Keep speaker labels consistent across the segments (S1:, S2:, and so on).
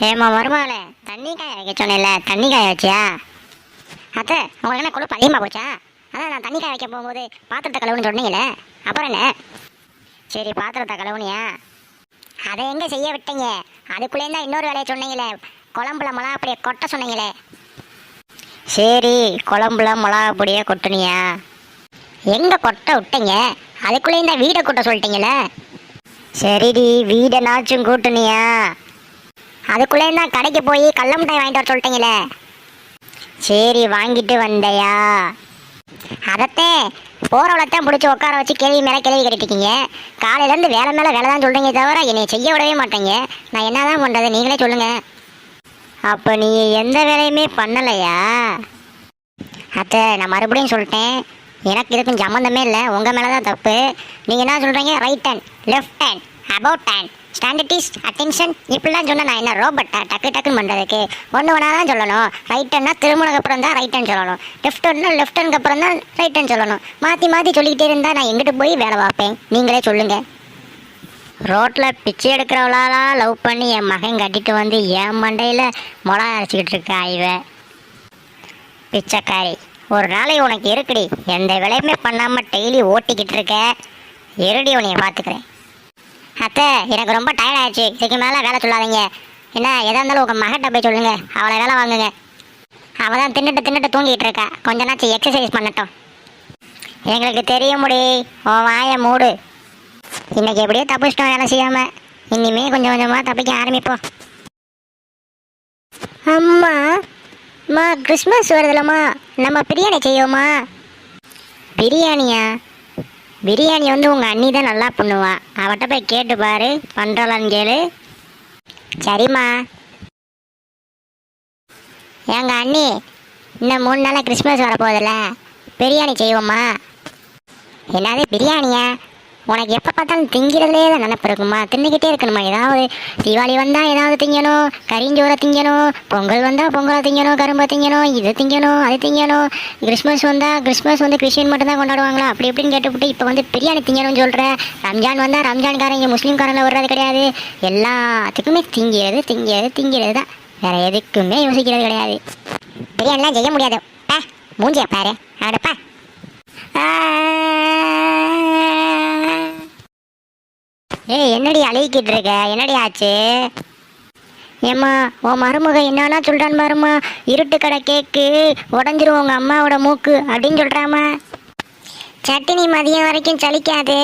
S1: ஏம்மா மருமகளே தண்ணி காய வைக்க சொன்னேன்ல தண்ணி காய வச்சியா அத்தை உங்களுக்கு என்ன கொழுப்பு அதிகமாக போச்சா? அதான் நான் தண்ணி காய வைக்க போகும்போது பாத்திரத்தை கழுவுன்னு சொன்னீங்களே அப்புறம் என்ன? சரி பாத்திரத்தை கழுவுனியா? அதை எங்கே செய்ய விட்டீங்க? அதுக்குள்ளே தான் இன்னொரு வேலையை சொன்னீங்களே குழம்புல மிளகா அப்படியே கொட்ட சொன்னீங்களே சரி குழம்புல மிளகா பொடியை கொட்டுனியா? எங்கே கொட்ட விட்டீங்க? அதுக்குள்ளேயும் தான் வீடை கொட்ட சொல்லிட்டீங்களே சரிடி வீடை நாச்சும் கூட்டுனியா? அதுக்குள்ளே தான் கடைக்கு போய் கள்ள மிட்டாய் வாங்கிட்டு வர சொல்லிட்டீங்களே. சரி வாங்கிட்டு வந்தையா. அதத்தே போகிறவளத்தான் பிடிச்சி உட்கார வச்சு கேள்வி மேலே கேள்வி கேட்டுட்டீங்க. காலையிலேருந்து வேலை மேலே வேலை தான் சொல்கிறீங்க தவிர என்னை செய்ய விடவே மாட்டேங்க. நான் என்ன தான் பண்ணுறது நீங்களே சொல்லுங்கள் அப்போ நீ எந்த வேலையுமே பண்ணலையா? அத்தை நான் மறுபடியும் சொல்லிட்டேன். எனக்கு இதுக்கும் சம்மந்தமே இல்லை. உங்கள் மேலே தான் தப்பு. நீங்கள் என்ன சொல்கிறீங்க right hand left hand about time stand at ease attention இப்படிலாம் சொன்னால் நான் என்ன ரோபோட்டா டக்கு டக்குன்னு பண்ணுறதுக்கு ஒன்று ஒன்றா தான் சொல்லணும். ரைட் ஹேண்ட்னா திருமணக்கு அப்புறம் தான் ரைட்டன் சொல்லணும். லெஃப்ட் ஹேண்ட்னா லெஃப்ட் ஹேண்ட்க்கு அப்புறம் தான் ரைட்டன் சொல்லணும். மாற்றி மாற்றி சொல்லிக்கிட்டே இருந்தால் நான் எங்கிட்டு போய் வேலை பார்ப்பேன்? நீங்களே சொல்லுங்கள் ரோட்டில் பிச்சை எடுக்கிறவளாலாம் லவ் பண்ணி என் மகன் கட்டிட்டு வந்து என் மண்டையில் மொளா அரைச்சிக்கிட்டு இருக்கா இவ? பிச்சைக்காரி ஒரு நாளை உனக்கு இருக்குடி. எந்த வேலையுமே பண்ணாமல் டெய்லி ஓட்டிக்கிட்டு இருக்க. இருடி உன்னைய பார்த்துக்கிறேன் அத்தை எனக்கு ரொம்ப டயர்ட் ஆயிடுச்சு. இதுக்கு மேலே வேலை சொல்லாதீங்க. என்ன எதாக இருந்தாலும் உங்கள் மகட்ட போய் சொல்லுங்க. அவளை வேலை வாங்குங்க. அவள் தான் தின்னுட்டு தின்னுட்டு தூங்கிட்டு இருக்கா. கொஞ்ச நாச்சு எக்ஸசைஸ் பண்ணட்டும். எங்களுக்கு தெரிய முடி உன் வாயை மூடு. இன்னைக்கு எப்படியோ தப்பிச்சிட்டோம் வேலை செய்யாமல் இனிமே கொஞ்சம் கொஞ்சமாக தப்பிக்க ஆரம்பிப்போம். அம்மா அம்மா கிறிஸ்மஸ் வருதுலம்மா. நம்ம பிரியாணி செய்வோமா? பிரியாணியா? பிரியாணி வந்து உங்கள் அண்ணி தான் நல்லா பண்ணுவா. அவட்ட போய் கேட்டு பாரு பண்ணுறலான்னு கேளு. சரிம்மா. எங்கள் அண்ணி இன்னும் மூணு நாளாக கிறிஸ்மஸ் வரப்போகுதுல்ல. பிரியாணி செய்வோம்மா. என்னது பிரியாணியா? உனக்கு எப்போ பார்த்தாலும் திங்கிறதுலே தான் நினப்பு இருக்குமா? தின்னுக்கிட்டே இருக்கணுமா? ஏதாவது தீபாவளி வந்தால் ஏதாவது திங்கணும். கரிஞ்சோரை திங்கணும். பொங்கல் வந்தால் பொங்கலை திங்கணும். கரும்பை திங்கணும். இது திங்கணும். அது திங்கணும். கிறிஸ்மஸ் வந்தால் கிறிஸ்மஸ் வந்து கிறிஸ்டின் மட்டும்தான் கொண்டாடுவாங்களா? அப்படி இப்படின்னு கேட்டுவிட்டு இப்போ வந்து பிரியாணி திங்கணும்னு சொல்கிற ரம்ஜான் வந்தால் ரம்ஜான்காரங்க முஸ்லீம்காரங்க வர்றது கிடையாது. எல்லாத்துக்குமே திங்கிறது திங்கிறது திங்கிறது தான் வேற எதுக்குமே யோசிக்கிறது கிடையாது. பிரியாணிலாம் செய்ய முடியாது. பா மூஞ்சியா பாரு. அடப்பா. ஏய் என்னடி அழுகிக்கிட்டு இருக்க? என்னடி ஆச்சு? ஏம்மா உன் மருமக என்னன்னா சொல்கிறான் பாருமா இருட்டு கடை கேக்கு உடஞ்சிரும் உங்கள் அம்மாவோட மூக்கு அப்படின்னு சொல்கிறாமா சட்டினி மதியம் வரைக்கும் சலிக்காது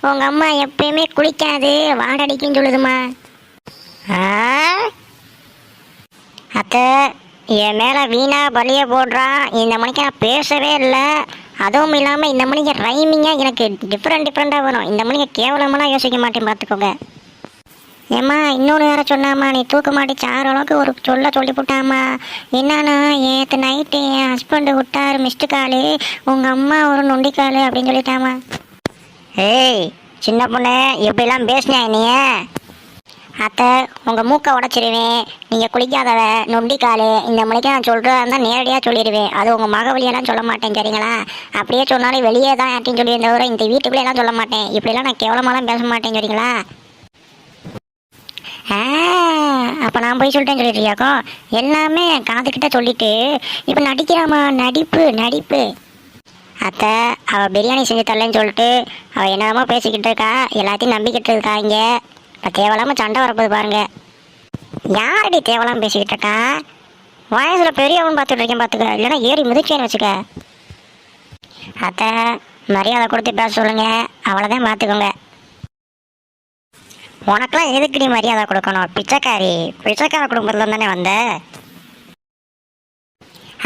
S1: உங்கள் அம்மா எப்பயுமே குளிக்காது. வாடடிக்குன்னு சொல்லுதுமா ஆ? அத்தை என் மேலே வீணாக பலிய போடுறான். இந்த மணிக்கு நான் பேசவே இல்லை. அதுவும் இல்லாமல் இந்த மணிக்கு ரைமிங்காக எனக்கு டிஃப்ரெண்ட் டிஃப்ரெண்ட்டாக வரும். இந்த மணிக்கு கேவலமெல்லாம் யோசிக்க மாட்டேன் பார்த்துக்கோங்க ஏம்மா இன்னொன்று வேற சொன்னாம்மா நீ தூக்க மாட்டி ஆறு அளவுக்கு ஒரு சொல்ல சொல்லி போட்டாம்மா. என்னன்னா நேற்று நைட்டு என் ஹஸ்பண்டு விட்டார் மிஸ்டு காலு உங்கள் அம்மா ஒரு நொண்டிக்காலு அப்படின்னு சொல்லிட்டாம்மா. ஏய் சின்ன பொண்ணு எப்படிலாம் பேசினேன் நீ அத்தை உங்கள் மூக்கை உடச்சிருவேன். நீங்கள் குளிக்காதவ நொண்டிக்காலு இந்த மணிக்கு நான் சொல்கிறதா இருந்தால் நேரடியாக சொல்லிடுவேன். அது உங்கள் மக வழியெல்லாம் சொல்ல மாட்டேன் சரிங்களா? அப்படியே சொன்னாலும் வெளியே தான் யார்ட்டையும் சொல்லி தவிர இந்த வீட்டுக்குள்ளேலாம் சொல்ல மாட்டேன். இப்படிலாம் நான் கேவலமாலாம் பேச மாட்டேன் சரிங்களா? ஆ அப்போ நான் போய் சொல்லிட்டேன்னு சொல்லிட்டுருக்கியாக்கோ எல்லாமே காதுகிட்ட சொல்லிட்டு இப்போ நடிக்கிறாமா? நடிப்பு நடிப்பு. அத்தை அவள் பிரியாணி செஞ்சு தரலன்னு சொல்லிட்டு அவள் என்னதாமோ பேசிக்கிட்டு இருக்கா. எல்லாத்தையும் நம்பிக்கிட்டு இருக்காங்க இங்கே சண்டை வரப்போது பாருங்க. யாரடி தேவலாம் பேசிக்கிட்டு இருக்கா? வயசில் பெரியவன் பார்த்துட்டு இருக்கேன் பார்த்துக்க. இல்லைன்னா ஏறி மிதிச்சேன்னு வச்சுக்க. அத்தை மரியாதை கொடுத்து பேச சொல்லுங்க. அவ்வளோதான் பார்த்துக்கோங்க. உனக்கெல்லாம் நீ மரியாதை கொடுக்கணும்? பிச்சைக்காரி. பிச்சைக்கார குடும்பத்தில் தானே வந்த?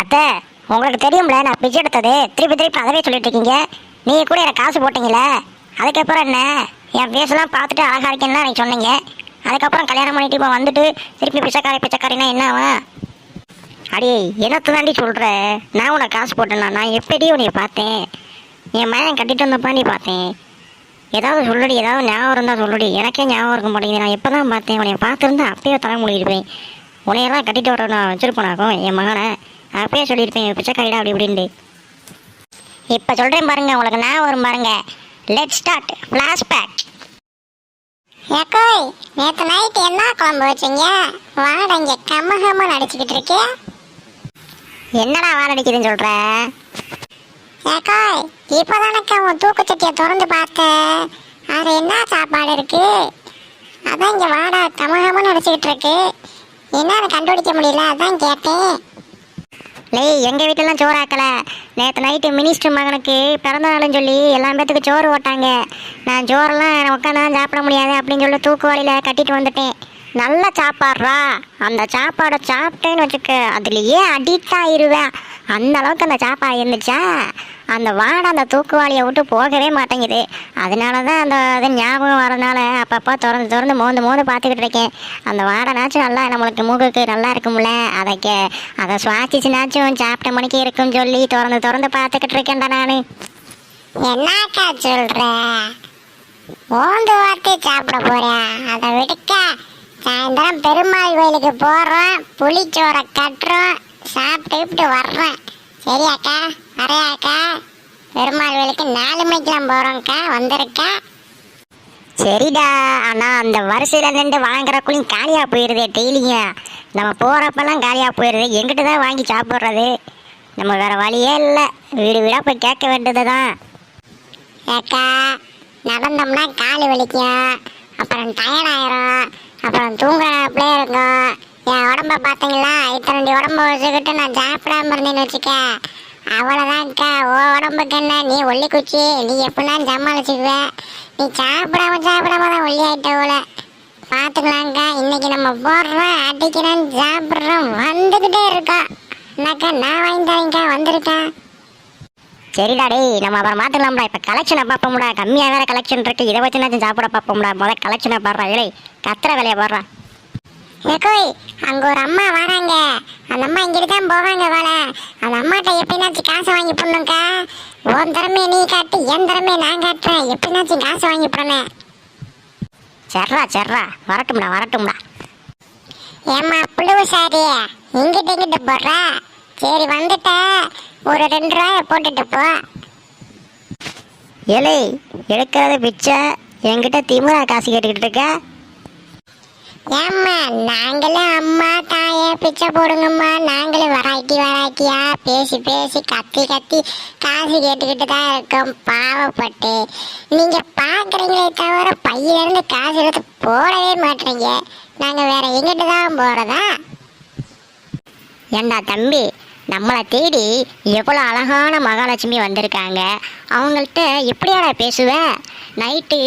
S1: அத்தை உங்களுக்கு தெரியும்ல நான் பிச்சை எடுத்தது. திருப்பி திருப்பி அதவே சொல்லிட்டு இருக்கீங்க. நீங்கள் கூட எனக்கு காசு போட்டீங்களே அதுக்கப்புறம் என்ன? என் ஃபேஸ்லாம் பார்த்துட்டு அழகாக இருக்கேன்னா எனக்கு சொன்னீங்க. அதுக்கப்புறம் கல்யாணம் பண்ணிட்டு இப்போ வந்துட்டு திருப்பி பிச்சைக்காரி பிச்சைக்காரினா என்னவா அடி என்னத்தை தாண்டி சொல்கிற நான் உனக்கு காசு போட்டேன்னா நான் எப்படி உன்னை பார்த்தேன்? என் மகன் கட்டிட்டு வந்தப்பா நீ பார்த்தேன். ஏதாவது சொல்லடி ஏதாவது ஞாபகம் இருந்தால் சொல்லடி. எனக்கே ஞாபகம் இருக்க மாட்டேங்குது. நான் எப்போ தான் பார்த்தேன்? உன்னை பார்த்துருந்தா அப்பயே தலை மூடியிருப்பேன் உன்னையெல்லாம் கட்டிட்டு வர நான் வச்சிருப்பேனாக்கும் என் மகனை. அப்பயே சொல்லியிருப்பேன் பிச்சைக்காரிடா? அப்படி இப்படின்ட்டு. இப்போ சொல்கிறேன் பாருங்கள் உங்களுக்கு ஞாபகம் வரும் பாருங்கள் லெட் ஸ்டார்ட் ஃப்ளாஷ்பேக்
S2: ஏக்கோய் நேற்று நைட் என்ன குழம்பு வச்சீங்க? வாடை இங்கே கம்ம கம்ம நடிச்சுக்கிட்டு இருக்கே.
S1: என்னடா வாழடிக்குதுன்னு சொல்ற?
S2: ஏக்கோய் இப்போதானக்கா உன் தூக்குச்சட்டியை திறந்து பார்த்தேன் அது என்ன சாப்பாடு இருக்கு? அதான் இங்கே வாடை கம்ம நடிச்சுக்கிட்டு இருக்கு. என்னன்னு கண்டுபிடிக்க முடியல? அதான் கேட்டேன்.
S1: லே எங்கள் வீட்டிலலாம் சோறு ஆக்கலை. நேற்று நைட்டு மினிஸ்டர் மகனுக்கு பிறந்த நாளுன்னு சொல்லி எல்லா பேத்துக்கு சோறு ஓட்டாங்க நான் சோறெல்லாம் உட்காந்து சாப்பிட முடியாது அப்படின்னு சொல்லி தூக்கு தூக்குவாளியில் கட்டிட்டு வந்துட்டேன். நல்லா சாப்பாடுறா. அந்த சாப்பாடை சாப்பிட்டேன்னு வச்சுக்க அதுலேயே அடிக்ட் ஆயிருவேன். அந்த அளவுக்கு அந்த சாப்பாடு இருந்துச்சா? அந்த வாடை அந்த தூக்குவாளியை விட்டு போகவே மாட்டேங்குது. அதனால தான் அந்த அது ஞாபகம் வரதுனால அப்பப்போ திறந்து திறந்து மோந்து மோந்து பார்த்துக்கிட்டு இருக்கேன். அந்த வாடைனாச்சும் நல்லா நம்மளுக்கு மூக்குக்கு நல்லா இருக்கும்ல. அதை கே அதை சுவாசிச்சுனாச்சும் சாப்பிட்ட மணிக்கு இருக்கும்னு சொல்லி திறந்து திறந்து பார்த்துக்கிட்டு இருக்கேன்டா நான்.
S2: என்னக்கா சொல்கிற மோந்து வார்த்தை சாப்பிட போகிறேன் அதை விடுக்க சாயந்தரம் பெருமாள் கோயிலுக்கு போகிறோம் புளிச்சோரை கட்டுறோம் சாப்பிட்டு வர்றேன் சரியாக்கா வரையாக்கா பெருமாள் கோயிலுக்கு நாலு மணிக்கெல்லாம் போறோம்க்கா வந்திருக்கா.
S1: சரிடா ஆனால் அந்த வரிசையில் நின்று வாங்குறக்குள்ளையும் காலியாக போயிடுதே டெய்லியும் நம்ம போகிறப்பெல்லாம் காலியாக போயிடுது எங்கிட்ட தான் வாங்கி சாப்பிட்றது? நம்ம வேற வழியே இல்லை வீடு வீடாக போய் கேட்க வேண்டியது தான்
S2: ஏக்கா நடந்தோம்னா கால் வலிக்கும். அப்புறம் டயர்ட் ஆயிரும். அப்புறம் தூங்குறாப்புலே இருக்கும். என் உடம்ப பார்த்தீங்களா இத்தனை உடம்ப வச்சுக்கிட்டு நான் சாப்பிடாம இருந்தேன்னு வச்சுக்க. அவ்வளோதான்க்கா ஓ உடம்புக்கு என்ன? நீ ஒல்லி குச்சி நீ எப்படின்னா சமாளிச்சுக்குவ. நீ சாப்பிடாம சாப்பிடாம தான் ஒல்லி ஆயிட்ட போல. பார்த்துக்கலாங்க்கா இன்னைக்கு நம்ம போடுறோம் அடிக்கிறோம் சாப்பிட்றோம். வந்துக்கிட்டே இருக்கோம் என்னக்கா நான் வாங்கி தரேங்க்கா வந்திருக்கேன்
S1: சரிடா டேய் நம்ம அப்புறம் மாற்றலாம்டா இப்போ கலெக்ஷனை பார்ப்போம்டா. கம்மியாக வேற கலெக்ஷன் இருக்குது இதை வச்சுனாச்சும் சாப்பிட பார்ப்போம்டா. முதல் கலெக்ஷனை பாடுறா. இல்லை கத்துற வேலையை பாடுறா.
S2: ஏக்கோய் அங்க ஒரு அம்மா வராங்க. அந்த அம்மா இங்கிட்டு தான் போவாங்க வேல அந்த அம்மாட்ட எப்படினாச்சும் காசு வாங்கி போடணும்க்கா? உன் திறமையை நீ காட்டு என் திறமையை நான் காட்டுறேன். எப்படினாச்சும் காசு வாங்கி போடணும்.
S1: சர்ரா சர்ரா வரட்டும்டா வரட்டும்டா.
S2: ஏம்மா புழுவு சாரி இங்கிட்ட இங்கிட்ட போடுற? சரி வந்துட்ட. ஒரு ரெண்டு ரூபாய போட்டுட்டு போ.
S1: ஏலே எடுக்கிறது பிச்சை என்கிட்ட திமுறா காசு கேட்டுக்கிட்டு இருக்க?
S2: ஏம்மா நாங்களும் அம்மா தாயே பிச்சை போடுங்கம்மா. நாங்களும் வெரைட்டி வெரைட்டியா பேசி பேசி கத்தி கத்தி காசு கேட்டுக்கிட்டு தான் இருக்கோம். பாவப்பட்டு. நீங்கள் பார்க்குறீங்களே தவிர பையிலேருந்து காசு எடுத்து போடவே மாட்டீங்க. நாங்கள் வேற எங்கிட்டு தான் போகிறதா
S1: ஏண்டா தம்பி நம்மளை தேடி எவ்வளோ அழகான மகாலட்சுமி வந்திருக்காங்க. அவங்கள்ட்ட எப்படியாடா பேசுவ? நைட்டு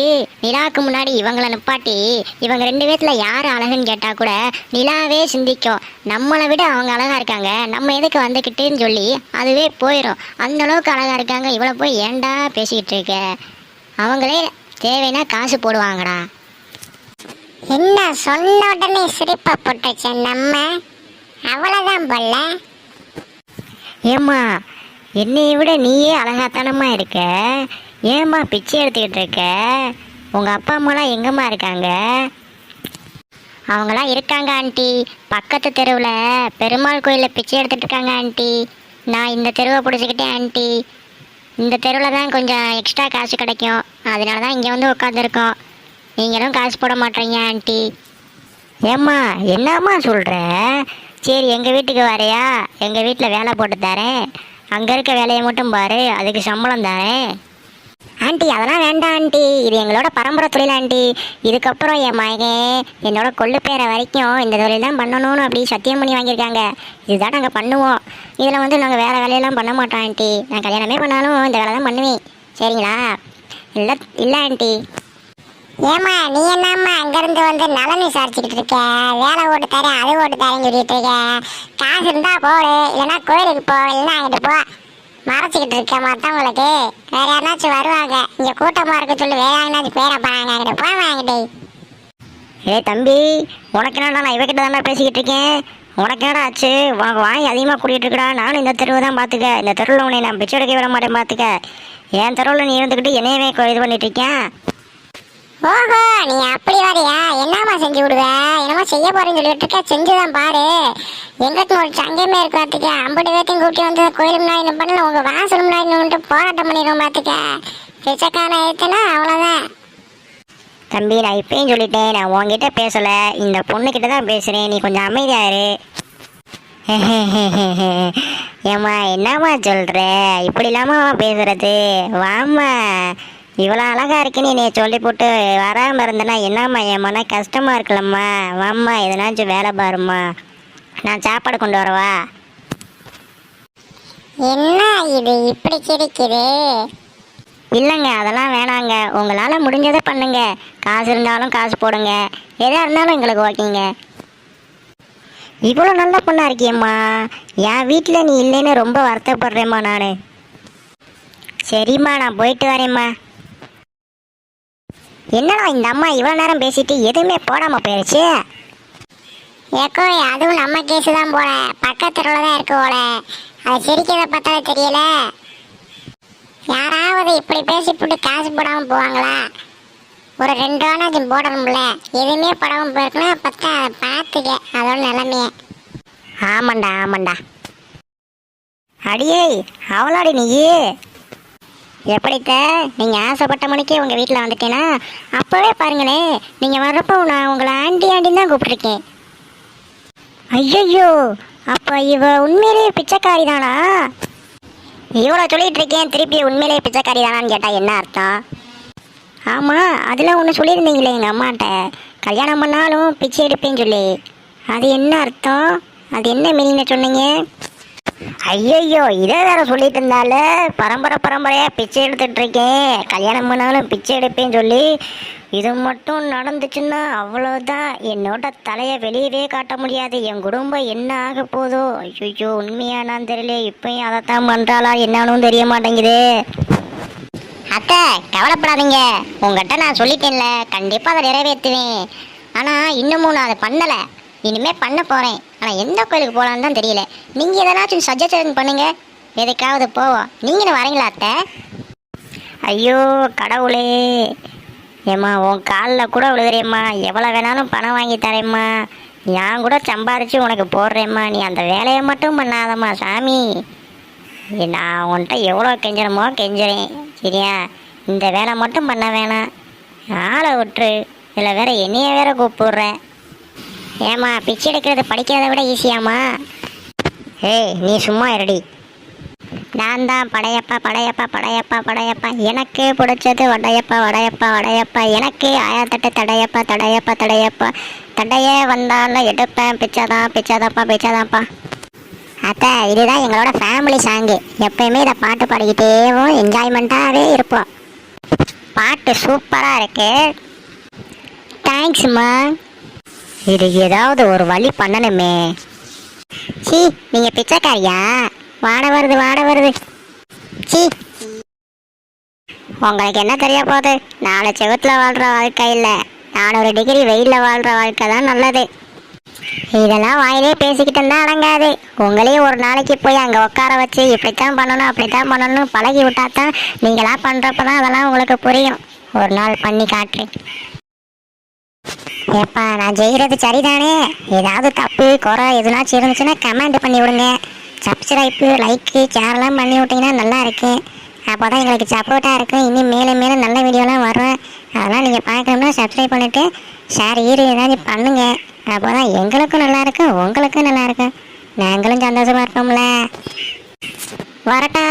S1: நிலாவுக்கு முன்னாடி இவங்களை நிப்பாட்டி இவங்க ரெண்டு பேர்த்தில் யார் அழகுன்னு கேட்டால் கூட நிலாவே சிந்திக்கும். நம்மளை விட அவங்க அழகாக இருக்காங்க. நம்ம எதுக்கு வந்துக்கிட்டுன்னு சொல்லி அதுவே போயிடும் அந்த அளவுக்கு இருக்காங்க. இவ்வளோ போய் ஏன்டா பேசிக்கிட்டு இருக்க? அவங்களே தேவைன்னா காசு போடுவாங்கடா.
S2: என்ன சொன்ன உடனே சிரிப்பை போட்டுச்சு நம்ம? அவ்வளோதான் போல.
S1: ஏம்மா என்னையை விட நீயே அழகாத்தனமாக இருக்க? ஏம்மா பிச்சை எடுத்துக்கிட்டு இருக்க? உங்கள் அப்பா அம்மாலாம் எங்கம்மா இருக்காங்க? அவங்களாம் இருக்காங்க ஆண்டி. பக்கத்து தெருவில் பெருமாள் கோயிலில் பிச்சை எடுத்துகிட்டு இருக்காங்க ஆண்டி. நான் இந்த தெருவை பிடிச்சிக்கிட்டேன் ஆண்டி. இந்த தெருவில் தான் கொஞ்சம் எக்ஸ்ட்ரா காசு கிடைக்கும். அதனால தான் இங்கே வந்து உட்காந்துருக்கோம் நீங்களும் காசு போட மாட்டீங்க ஆண்டி. ஏம்மா என்னம்மா சொல்கிற சரி எங்கள் வீட்டுக்கு வரையா? எங்கள் வீட்டில் வேலை போட்டு தரேன். அங்கே இருக்க வேலையை மட்டும் பாரு அதுக்கு சம்பளம் தரேன் ஆண்டி அதெல்லாம் வேண்டாம் ஆண்டி. இது எங்களோட பரம்பரை தொழில் ஆண்டி. இதுக்கப்புறம் என் மகன் என்னோட கொள்ளு பேரை வரைக்கும் இந்த தொழில் தான் பண்ணணும்னு அப்படி சத்தியம் பண்ணி வாங்கியிருக்காங்க. இதுதான் நாங்கள் பண்ணுவோம். இதில் வந்து நாங்கள் வேறு வேலையெல்லாம் பண்ண மாட்டோம் ஆண்டி. நான் கல்யாணமே பண்ணாலும் இந்த வேலை தான் பண்ணுவேன். சரிங்களா? இல்லை இல்லை ஆண்டி.
S2: ஏமா நீ என்னம்மா அங்கேருந்து வந்து நலன் விசாரிச்சுக்கிட்டு இருக்க? வேலை ஓட்டு தரேன் அது ஓட்டு தரேன்னு சொல்லிட்டு இருக்க? காசு இருந்தால் போடு இல்லைன்னா கோயிலுக்கு போ இல்லைன்னா அங்கிட்டு போ. மறைச்சிக்கிட்டு இருக்க மற்றவங்களுக்கு வேற யாருனாச்சும் வருவாங்க. இங்கே கூட்டமாக இருக்க சொல்லி வேற யாருனாச்சும் பேரை பாருங்க அங்கிட்டு போய் வாங்கிட்டு
S1: ஏய் தம்பி உனக்கு என்னடா நான் இவகிட்ட தானே பேசிக்கிட்டு இருக்கேன்? உனக்கு என்னடா ஆச்சு? உனக்கு வாங்கி அதிகமாக கூட்டிகிட்டு இருக்கடா. நானும் இந்த தெருவை தான் பார்த்துக்க இந்த தெருவில் உன்னை நான் பிச்சை எடுக்க விட மாட்டேன் பார்த்துக்க என் தெருவில் நீ இருந்துக்கிட்டு என்னையவே இது பண்ணிட்டு இருக்கேன்
S2: ஓஹோ நீ அப்படி வரியா என்னம்மா செஞ்சு விடுவ? என்னமா செய்ய போறேன்னு சொல்லிட்டு இருக்க. செஞ்சுதான் பாரு. எங்களுக்கு ஒரு சங்கமே இருக்கு பார்த்துக்க ஐம்பது பேர்த்தையும் கூட்டி வந்து கோயில் முன்னாடி என்ன பண்ணல உங்க வாசல் முன்னாடி போராட்டம் பண்ணிடுவோம் பார்த்துக்க பிச்சைக்கான ஏத்துனா அவ்வளோதான்
S1: தம்பி நான் இப்பயும் சொல்லிட்டேன். நான் உன்கிட்ட பேசல. இந்த பொண்ணுக்கிட்ட தான் பேசுறேன். நீ கொஞ்சம் அமைதியாரு ஏம்மா என்னம்மா சொல்ற? இப்படி இல்லாம பேசுறது. வாம்மா. இவ்வளோ அழகா இருக்குன்னு நீ சொல்லி போட்டு வராம இருந்தனா என்னம்மா என் மன கஷ்டமா இருக்குல்லம்மா? வாம்மா எதனாச்சும் வேலை பாரும்மா. நான் சாப்பாடு கொண்டு வரவா?
S2: என்ன இது இப்படி கிடைக்குது
S1: இல்லைங்க அதெல்லாம் வேணாங்க. உங்களால் முடிஞ்சதை பண்ணுங்க. காசு இருந்தாலும் காசு போடுங்க. எதாக இருந்தாலும் எங்களுக்கு ஓகேங்க. இவ்வளோ நல்ல பொண்ணா இருக்கியம்மா. என் வீட்டில் நீ இல்லைன்னு ரொம்ப வருத்தப்படுறேம்மா நான். சரிம்மா நான் போயிட்டு வரேம்மா. என்னடா இந்த அம்மா இவ்வளோ நேரம் பேசிட்டு எதுவுமே போடாமல் போயிடுச்சு
S2: ஏக்கோ அதுவும் நம்ம கேஸு தான் போல. பக்கத்துல தான் இருக்கு போல. அது சிரிக்கிறத பார்த்தாலே தெரியல. யாராவது இப்படி பேசி போட்டு காசு போடாமல் போவாங்களா? ஒரு ரெண்டு ரூபானாச்சும் போடணும்ல. எதுவுமே போடாம போயிருக்குன்னா பார்த்தா அதை பார்த்துக்க. அதோட நிலமையே.
S1: ஆமாண்டா ஆமாண்டா. அடியே அவளாடி நீ எப்படித்த? நீங்கள் ஆசைப்பட்ட மணிக்கே உங்கள் வீட்டில் வந்துட்டேனா? அப்போவே பாருங்களே நீங்கள் வர்றப்போ நான் உங்களை ஆண்டி ஆண்டின்னு தான் கூப்பிட்ருக்கேன் ஐயோ அப்போ இவ உண்மையிலேயே பிச்சைக்காரி தானா இவ்வளோ சொல்லிட்டு இருக்கேன் திருப்பி உண்மையிலேயே பிச்சைக்காரி தானான்னு கேட்டால் என்ன அர்த்தம்? ஆமாம் அதில் ஒன்று சொல்லியிருந்தீங்களே எங்கள் அம்மாட்ட. கல்யாணம் பண்ணாலும் பிச்சை எடுப்பேன்னு சொல்லி. அது என்ன அர்த்தம்? அது என்ன மீனிங்னு சொன்னீங்க? ஐயையோ இதை வேற சொல்லிட்டு இருந்தால? பரம்பரை பரம்பரையாக பிச்சை எடுத்துட்டு இருக்கேன். கல்யாணம் பண்ணாலும் பிச்சை எடுப்பேன்னு சொல்லி இது மட்டும் நடந்துச்சுன்னா அவ்வளோதான் என்னோட தலையை வெளியவே காட்ட முடியாது. என் குடும்பம் என்ன ஆக போதோ? ஐயோ உண்மையானான்னு தெரியல. இப்பயும் அதைத்தான் பண்ணுறாளா என்னன்னு தெரிய மாட்டேங்குது. அத்தை கவலைப்படாதீங்க. உங்ககிட்ட நான் சொல்லிட்டேன்ல. கண்டிப்பாக அதை நிறைவேற்றுவேன். ஆனால் இன்னமும் நான் அதை பண்ணலை. இனிமேல் பண்ண போகிறேன் ஆனால் எந்த கோயிலுக்கு போகலான்னு தான் தெரியல. நீங்கள் எதனாச்சும் சஜஷன் பண்ணுங்க. எதுக்காவது போவோம் நீங்களும் வரீங்களா அத்தை? ஐயோ கடவுளே. ஏம்மா உன் காலில் கூட விழுகிறேம்மா. எவ்வளோ வேணாலும் பணம் வாங்கி தரேம்மா. நான் கூட சம்பாரித்து உனக்கு போடுறேம்மா. நீ அந்த வேலையை மட்டும் பண்ணாதம்மா சாமி. நான் உன்கிட்ட எவ்வளோ கெஞ்சணுமோ கெஞ்சுறேன். சரியா? இந்த வேலை மட்டும் பண்ண வேணாம். ஆளை விட்டுரு. இதில் வேற என்னைய வேற கூப்பிடுறேன் ஏம்மா பிச்சை எடுக்கிறது படிக்கிறதை விட ஈஸியாம்மா ஏய் நீ சும்மா இருடி. நான் தான் படையப்பா படையப்பா படையப்பா படையப்பா. எனக்கு பிடிச்சது வடையப்பா வடையப்பா வடையப்பா. எனக்கு ஆயிரத்தெட்டு தடையப்பா தடையப்பா தடையப்பா. தடையே வந்தாலும் எடுப்பேன். பிச்சாதான் பிச்சாதாப்பா பிச்சாதான்ப்பா. அத்தை இதுதான் எங்களோட ஃபேமிலி சாங்கு எப்பயுமே இதை பாட்டு பாடிக்கிட்டேவும் என்ஜாய்மெண்ட்டாகவே இருப்போம். பாட்டு சூப்பராக இருக்கு. தேங்க்ஸ்மா இது ஏதாவது ஒரு வழி பண்ணணுமே. சி நீங்கள் பிச்சைக்காரியா? வாட வருது வாட வருது. சி. உங்களுக்கு என்ன தெரிய போகுது? நாலு செவத்தில் வாழ்கிற வாழ்க்கை இல்லை. நானூறு டிகிரி வெயிலில் வாழ்கிற வாழ்க்கை தான் நல்லது. இதெல்லாம் வாயிலே பேசிக்கிட்டு தான் அடங்காது. உங்களையும் ஒரு நாளைக்கு போய் அங்கே உட்கார வச்சு இப்படித்தான் பண்ணணும் அப்படித்தான் பண்ணணும்னு பழகி விட்டா தான் நீங்களா பண்ணுறப்ப தான் அதெல்லாம் உங்களுக்கு புரியும். ஒரு நாள் பண்ணி காட்டுறேன். ஏப்பா நான் செய்கிறது சரிதானே? ஏதாவது தப்பு குறை எதுனாச்சும் இருந்துச்சுன்னா கமெண்ட் பண்ணி விடுங்க. சப்ஸ்கிரைப்பு லைக்கு ஷேர்லாம் பண்ணி விட்டீங்கன்னா நல்லா இருக்கும் அப்போ தான் எங்களுக்கு சப்போர்ட்டாக இருக்கும் இன்னும் மேலே மேலே நல்ல வீடியோலாம் வரும். அதெல்லாம் நீங்கள் பார்க்கணும்னா சப்ஸ்கிரைப் பண்ணிவிட்டு ஷேர் ஈடு ஏதாச்சும் பண்ணுங்கள் அப்போ தான் எங்களுக்கும் நல்லாயிருக்கும் உங்களுக்கும் நல்லாயிருக்கும் நாங்களும் சந்தோஷமாக இருப்போம்ல. வரட்டா.